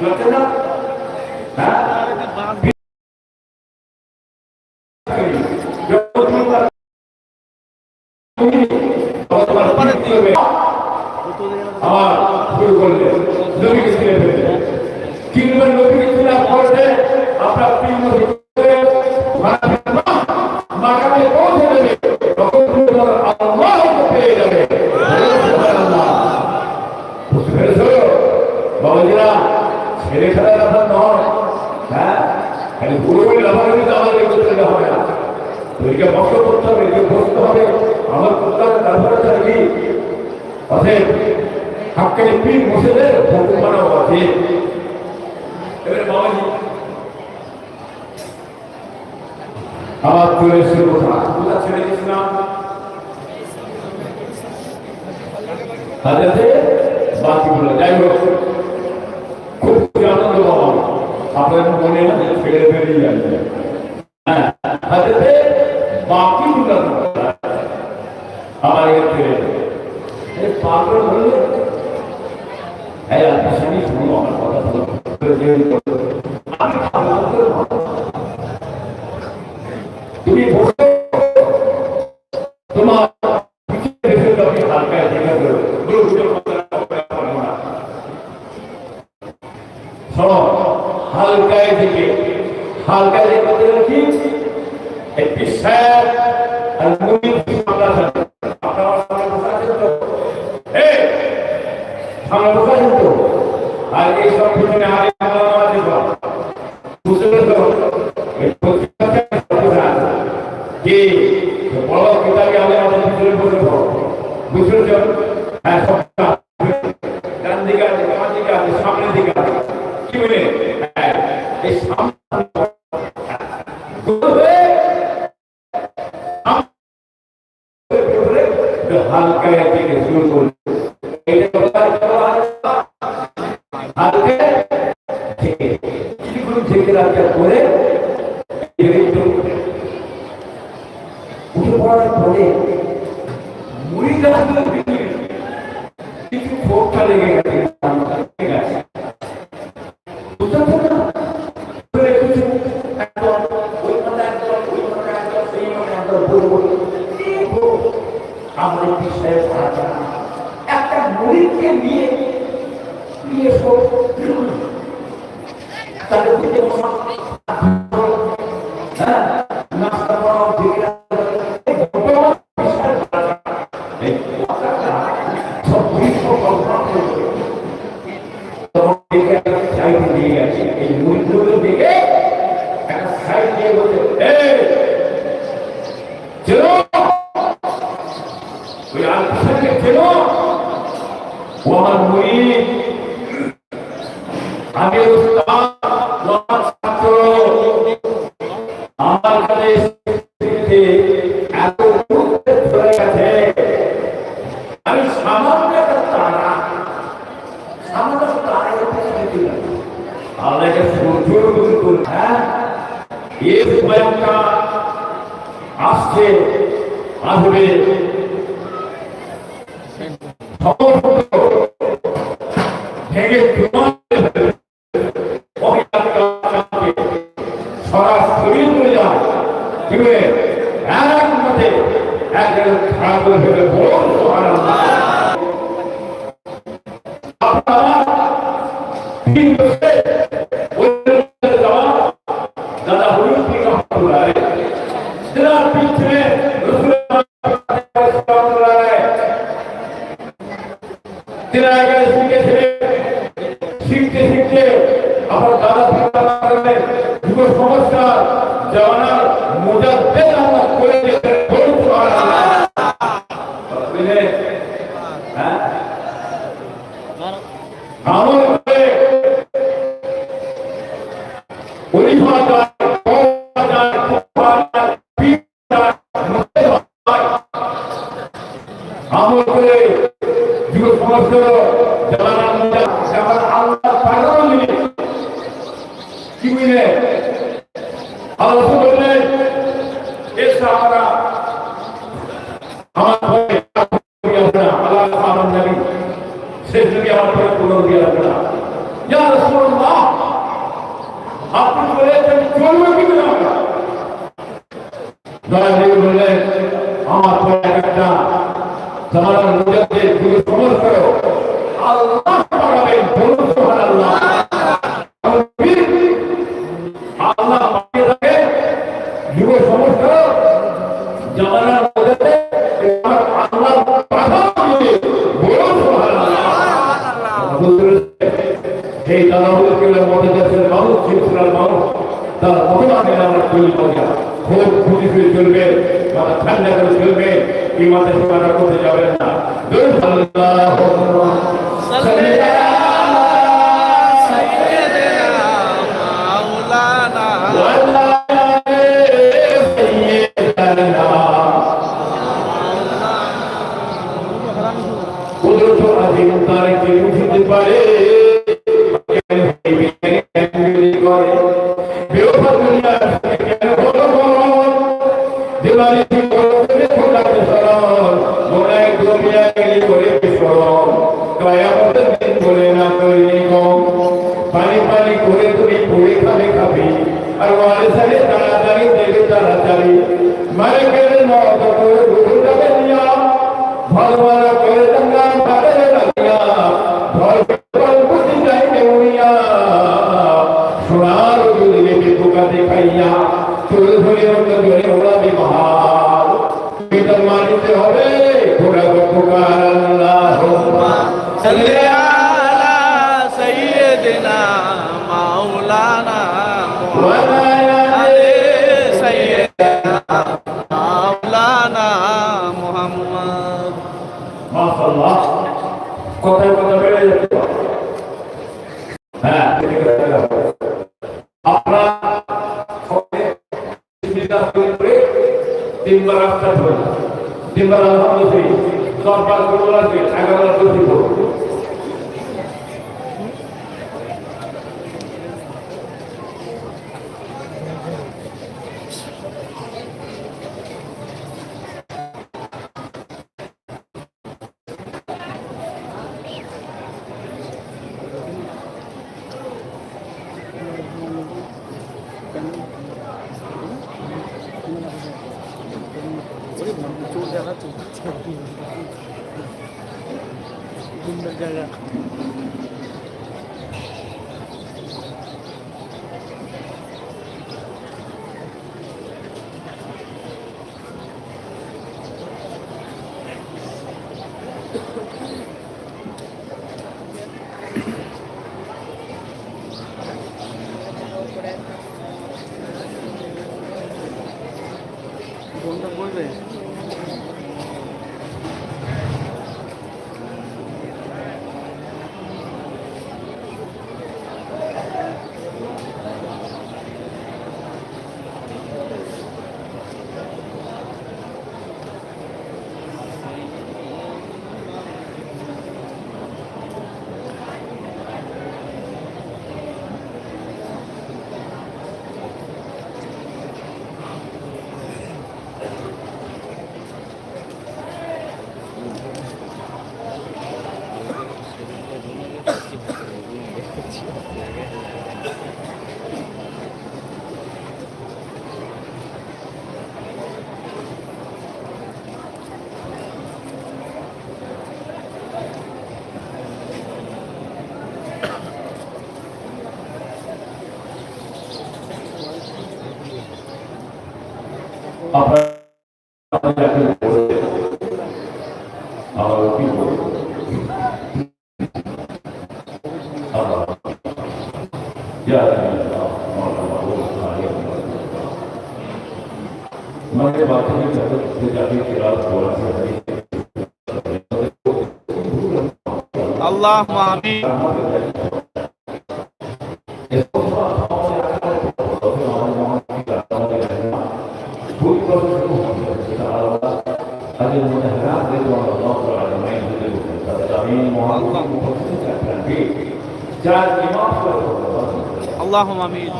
যতটা নষ্ট করতে হবে এগুলো বসতে হবে আমার কোথায় তারপরে তার মানে কি অতএব পীর মুসলিমের ভগবানও আছে এবারে বাবাজি। আবার চলে এসেছিল কোথা কোথা ছেড়ে গেছিলাম হাজাতে বাকি বলে, যাই হোক। খুব আনন্দ পাওয়া আপনার মনে আছে, ছেড়ে ফেরিয়ে আসবে। তারপর বলল হ্যাঁ আপনি শুনি শুনো আমার কথা বলো বড় পিতাকে আমি আমাদের পিছনে পড়ে বুঝলেন হ্যাঁ ويعرفك الكلام ومن مريد عن الاستعانه আপনি বলেছেন চলবে কি না দয়া করে বললেন আমার পরে একটা তোমার আল্লাহ। তৈরি করি খুব খুশি মাথা ঠান্ডা করে চলবে এই করতে যাবেন না। পানি পানি করে তুমি পড়ে খাবে খাবি আর ওয়ালে সালে তাড়াতাড়ি দেবে তাড়াতাড়ি মারে গেলে মত করে রুহু যাবে নিয়া ভগবান করে দঙ্গা ভাবে লাগিয়া ভগবান বুঝি যাই দেউনিয়া সোনার দুলিয়ে বিপুকা দেখাইয়া মাশাআল্লাহ কথায় কথা বেড়ে হ্যাঁ আমরা তিনবার রাস্তা তিনবার আলহামদুলিল্লাহ দশবার করে লাগবে এগারোবার করে দিব কোনটা हमारे बाकी जगत जाने की रात थोड़ा सा अल्लाह आमीन اللهم امين اللهم امين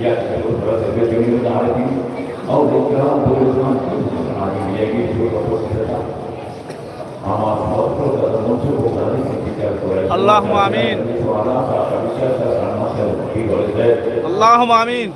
يأتي الأسرة بالجميع العالمين أو الإكرام بالإسلام العالمين يجب أن اللهم آمين اللہم آمین. اللہم آمین.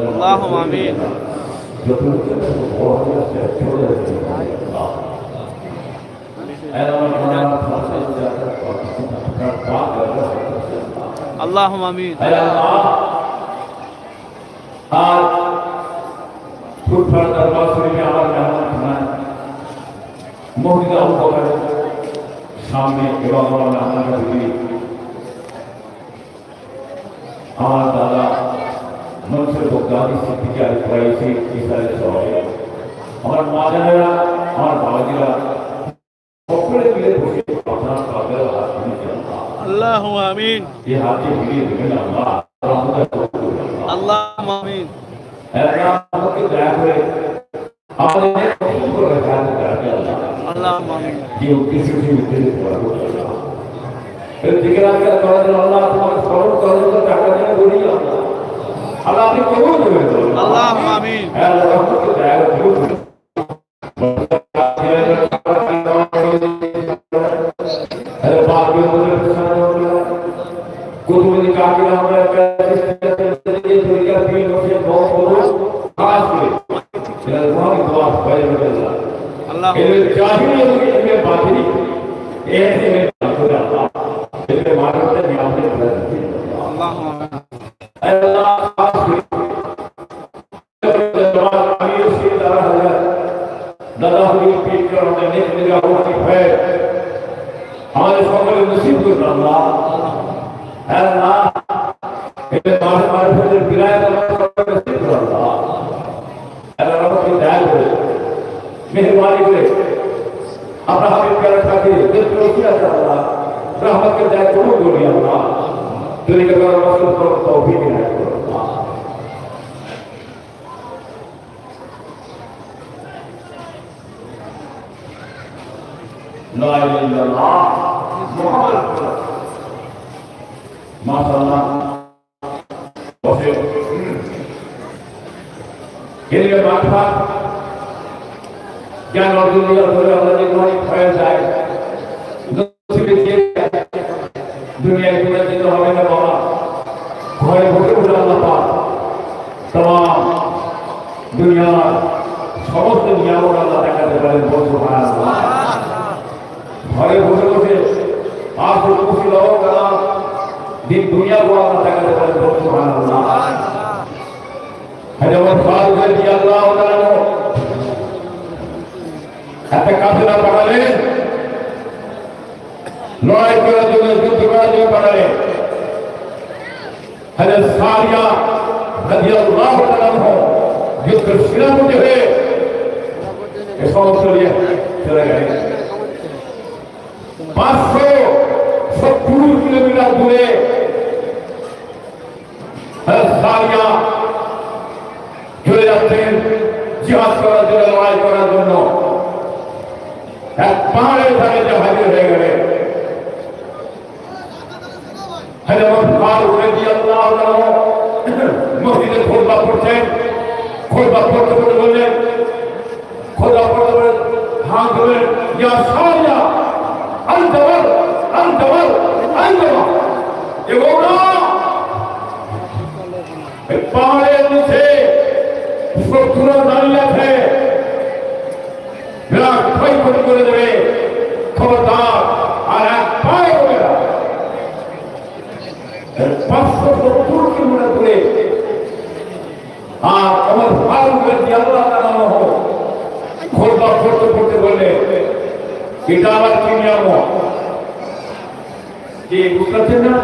اللهم آمين আল্লাহ আমিন। আর ফুটফাট দরবার আমিন। আল্লাহ আমিন। আল্লাহ আমিন। আল্লাহ আমিন আল্লাহ আমিন। ஏழை মাঠা জ্ঞান অর্জন করে পরে আমরা ভয় যায় নসিবে দিয়ে দুনিয়ায় ঘুরে যেতে হবে না বাবা ঘরে বসে বসে আল্লাহ পাক তাম দুনিয়ার সমস্ত নিয়ামত আল্লাহ দেখাতে পারেন বলছো আল্লাহ ঘরে বসে বসে আর বসে বসে লোক তারা দিন দুনিয়া को আল্লাহ দেখাতে পারেন বলছো সুবহানাল্লাহ হযরত ফারুক রাদিয়াল্লাহু তাআলা একটা কাফেলা পাঠালেন লড়াই করার জন্য যুদ্ধ করার জন্য পাঠালেন হযরত সারিয়া রাদিয়াল্লাহু তাআলা যুদ্ধ সেনাপতি হয়ে এ সমস্ত নিয়ে চলে গেলেন পাঁচশো সত্তর কিলোমিটার দূরে সারিয়া চলে যাচ্ছেন জিহাদ করার জন্য, লড়াই করার জন্য। এক পাহাড়ের ধারে যে হাজির হয়ে গেলে। মসজিদে খুতবা পড়ছেন। খুতবা পড়তে পড়তে বললেন খুতবা পড়তে পড়তে হাত ধরলেন ইয়া সারিয়া এবং পাহাড়ের নিচে শত্রুরা দাঁড়িয়ে আছে। বিরাট ক্ষয়ক্ষতি করে দেবে। খবরদার, আর এক পায়ে হবে না পাঁচশো সত্তর কিলোমিটার দূরে আর আমার ফারুকের যে তাআলা হোক খোলবা পড়তে পড়তে বললে, এটা আবার কি নিয়ামত? কি বুঝতে পারছেন না?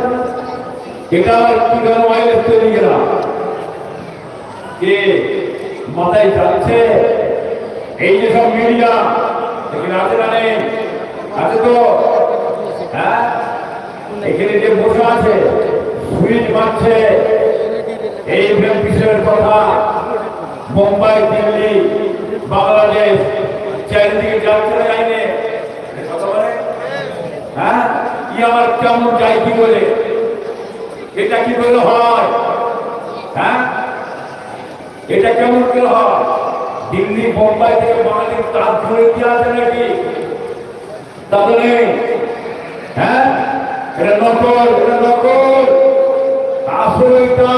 এটা আবার কি গেল ওয়াইলেস তৈরি গেলাম। কে মাথায় যাচ্ছে? এই যে সব মিডিয়া, এখানে আছে না নেই? আছে তো? হ্যাঁ? এখানে যে বসে আছে, সুইচ মারছে এই বিষয়ের কথা, মুম্বাই, দিল্লি, বাংলাদেশ, চারিদিকে যাচ্ছে না বলে? হ্যাঁ? কি আমার কেমন যায় কি বলে এটা কি করে হয়? হ্যাঁ? এটা কেমন করে হয় দিল্লি বোম্বাই থেকে বাঙালির তার ধরে কি আছে নাকি? তাহলে হ্যাঁ? এটা নকল এটা নকল। আসল এটা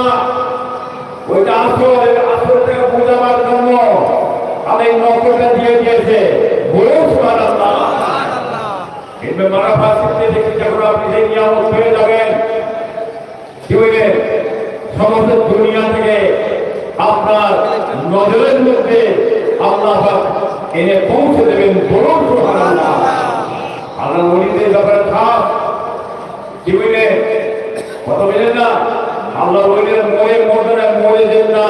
ওইটা আসল, এটা আসল থেকে বোঝাবার জন্য এই নকলটা দিয়ে দিয়েছে। বলুন ইনমে মারাফা শিখতে শিখতে যখন আপনি সেই নিয়ামত পেয়ে যাবেন, কি সমস্ত দুনিয়া থেকে আপনার নজরের মধ্যে আল্লাহ এনে পৌঁছে দেবেন সুবহানাল্লাহ। আল্লাহ নবীদের ব্যাপারে কি বললেন কথা বললেন না। আল্লাহ বললেন মরে মরবে মরে যেন না।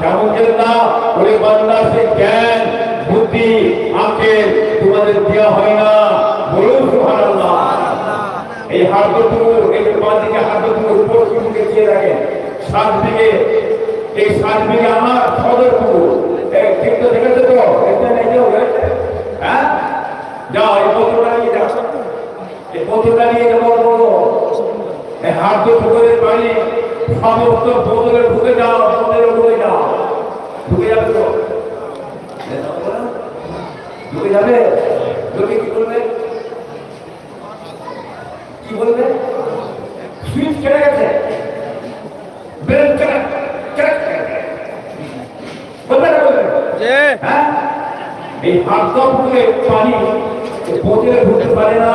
কেমন যেন না ওরে বান্দা, সে জ্ঞান, বুদ্ধি, আঁকেল তোমাদের দেওয়া হয় না। বলুন সুবহানাল্লাহ। এই হাত দুটো, এই বাঁ দিকে হাত দুটো উপর দিকে চেয়ে রাখেন সাত দিকে এই দিকে আমার সদর এই ঠিক তো দেখেছ তো? এটা নেই যে হবে হ্যাঁ? যাও, এই পত্রটা নিয়ে যাও। এই পত্রটা নিয়ে যাব হাত দুটো করে পানি সমস্ত বোতলে ঢুকে যাও বোতলে ঢুকে যাও ঢুকে যাবে তো ঢুকে যাবে ঢুকে কি করবে কি বলবে সুইচ কেটে গেছে ব্রেন কেটে কেটে বলবে না বলবে যে হ্যাঁ এই হাত পুকুরে পানি বোতলে ঢুকতে পারে না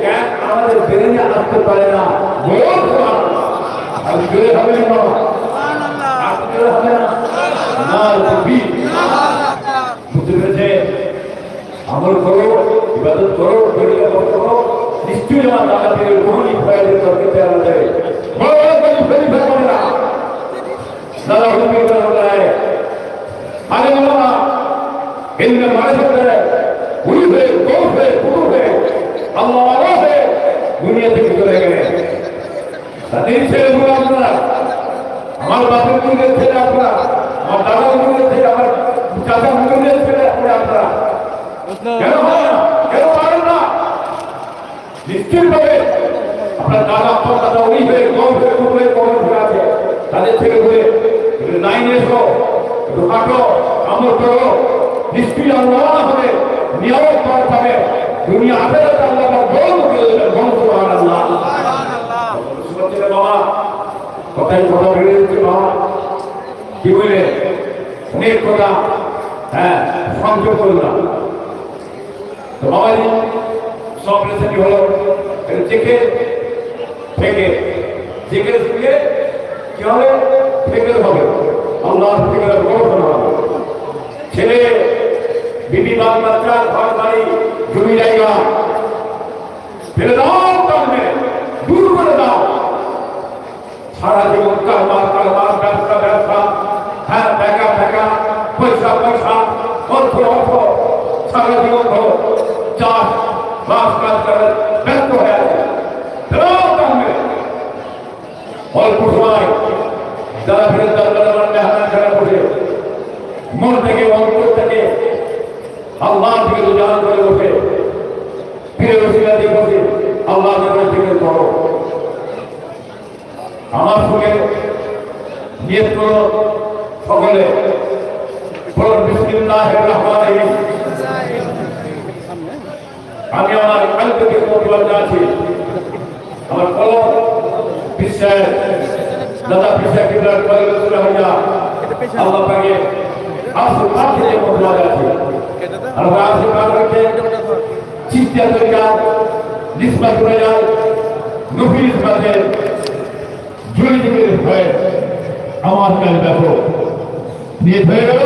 জ্ঞান আমাদের ব্রেনে আসতে পারে না বলুন সুবহানাল্লাহ। আর জোরে হবে না আর জোরে হবে না না রবি বুঝতে পেরেছে আমল করো ইবাদত করো দরিয়া করো নিশ্চয়ই আমার দাদা থেকে বহুনি ফয়েদের তরকে দেওয়া যাবে বড় বড় করে ফেরি ফের করে না দাদা হুকুমি করে হতে হয় আরে বাবা ইন্ন মারিফত है हुई है गौफ है कुतुब है আল্লাহ দুনিয়া থেকে চলে গেলেন। তাদের ছেলেগুলো আপনার। আমার বাপের যুগের ছেলে আপনার। আমার দাদার যুগের ছেলে আমার চাচার যুগের ছেলে আপনি আপনারা। কেন কেন পারেন হবে নিয়ামত পাওয়া যাবে দুনিয়া আখেরাতে আল্লাহ বড় করে দেবেন। বড় সুবহানাল্লাহ। শুনছিলে বাবা কথাই কথা বেড়ে দিচ্ছে বাবা। কি বলে? অনেক কথা। হ্যাঁ সংযোগ করলাম। তো বাবাজি সব রেসিপি হলো চেখে থেকে চেখে শুয়ে কি হবে? থেকে হবে। আল্লাহ বড় হবে। ছেলে বিবি বাল বাচ্চা ঘর বাড়ি জমি জায়গা। ফেলে দাও কারণে দূর করে দাও। সারা জীবন কারবার কারবার, ব্যবসা ব্যবসা হ্যাঁ টাকা টাকা, পয়সা পয়সা, অর্থ অর্থ, সারা জীবন হলো চাষ, বাস, কাজ করে, ব্যস্ত হয়ে আছে। ফেরাও কারণে অল্প সময় যারা ফেরত দরকার মানে হাত ছাড়া বসে মন থেকে, অন্তর থেকে আল্লাহ থেকে উজাড় করে বসে। ফিরে বসিলা দিয়ে বসে আল্লাহ থেকে করো আমার সঙ্গে নিয়ত করো সকলে। বলুন বিসমিল্লাহ রহমান রহিম। আমি আমার কাল থেকে মোটবাদ আছি আমার কলম বিশ্বাস দাদা বিশ্বাস কিবলার কলম সুরা হইয়া আল্লাহ পাকে আশীর্বাদ থেকে মোটবাদ আছি আমরা করতে চিন্তা তরিকা নিসবাত করে যায় নফি নিসবাতের জড়িত করে ভয়ে আমার কাজ দেখো নিয়ে হয়ে গেল।